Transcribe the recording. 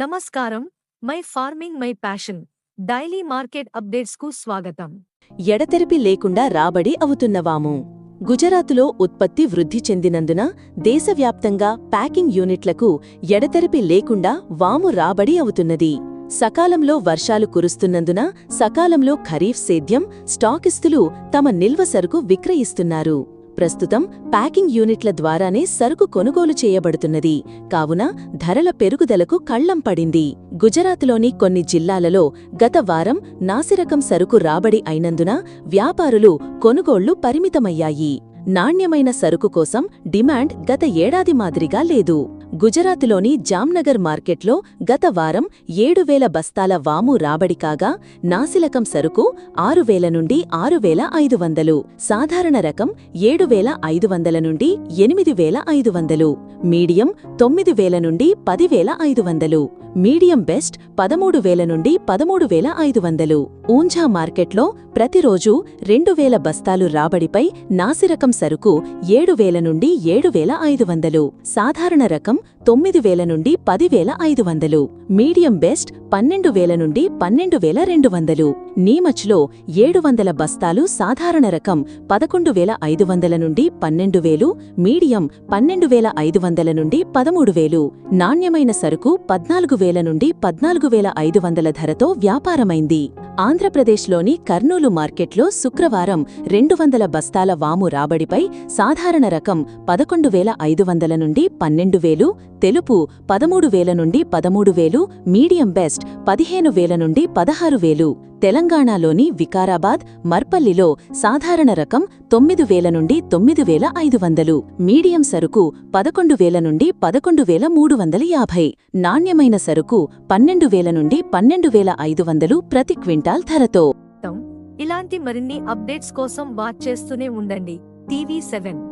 నమస్కారం. My farming my passion. Daily market అప్డేట్స్కు స్వాగతం. ఎడతెరిపి లేకుండా రాబడి అవుతున్నవాము. గుజరాతులో ఉత్పత్తి వృద్ధి చెందినందున దేశవ్యాప్తంగా ప్యాకింగ్ యూనిట్లకు ఎడతెరిపి లేకుండా వాము రాబడి అవుతున్నది. సకాలంలో వర్షాలు కురుస్తున్నందున సకాలంలో ఖరీఫ్ సేద్యం స్టాకిస్తులు తమ నిల్వ సరుకు విక్రయిస్తున్నారు. ప్రస్తుతం ప్యాకింగ్ యూనిట్ల ద్వారానే సరుకు కొనుగోలు చేయబడుతున్నది. కావున ధరల పెరుగుదలకు కళ్ళం పడింది. గుజరాత్లోని కొన్ని జిల్లాలలో గత వారం నాసిరకం సరుకు రాబడి అయినందున వ్యాపారులు కొనుగోళ్ళు పరిమితమయ్యాయి. నాణ్యమైన సరుకు కోసం డిమాండ్ గత ఏడాది మాదిరిగా లేదు. గుజరాత్లోని జామ్నగర్ మార్కెట్లో గత వారం ఏడు వేల బస్తాల వాము రాబడి కాగా నాసిలకం సరుకు ఆరు వేల నుండి ఆరు వేల ఐదు వందలు సాధారణ రకం ఏడు వేల ఐదు వందల నుండి ఎనిమిది వేల ఐదు వందలు మీడియం తొమ్మిది వేల నుండి పదివేల ఐదు వందలు మీడియం బెస్ట్ పదమూడు వేల నుండి పదమూడు వేల ఐదు వందలు. ఊంఝా మార్కెట్లో ప్రతిరోజు రెండు వేల బస్తాలు రాబడిపై నాసిరకం సరుకు ఏడు వేల నుండి ఏడు వేల ఐదు వందలు సాధారణ రకం తొమ్మిది వేల నుండి పదివేల ఐదు వందలు మీడియం బెస్ట్ పన్నెండు వేల నుండి పన్నెండు వేల రెండు వందలు నీమచ్లో ఏడు వందల బస్తాలు సాధారణ రకం పదకొండు వేల ఐదు వందల నుండి పన్నెండు వేలు మీడియం పన్నెండు వేల ఐదు వందల నుండి పదమూడు వేలు నాణ్యమైన సరుకు పద్నాలుగు వేల నుండి పద్నాలుగు వేల ఐదు వందల ధరతో వ్యాపారమైంది. ఆంధ్రప్రదేశ్లోని కర్నూలు మార్కెట్లో శుక్రవారం రెండు వందల బస్తాల వాము రాబడిపై సాధారణ రకం పదకొండు వేల ఐదు వందల నుండి పన్నెండు వేలు తెలుపు పదమూడు వేల నుండి పదమూడు వేలు మీడియం బెస్ట్ పదిహేను వేల నుండి పదహారు వేలు. తెలంగాణలోని వికారాబాద్ మర్పల్లిలో సాధారణ రకం తొమ్మిది వేల నుండి తొమ్మిది వేల ఐదు వందలు మీడియం సరుకు పదకొండు వేల నుండి పదకొండు వేల మూడు వందల యాభై నాణ్యమైన సరుకు పన్నెండు వేల నుండి పన్నెండు వేల ఐదు వందలు ప్రతి క్వింటాల్ ధరతో. ఇలాంటి మరిన్ని అప్డేట్స్ కోసం వాచ్ చేస్తూనే ఉండండి. TV seven.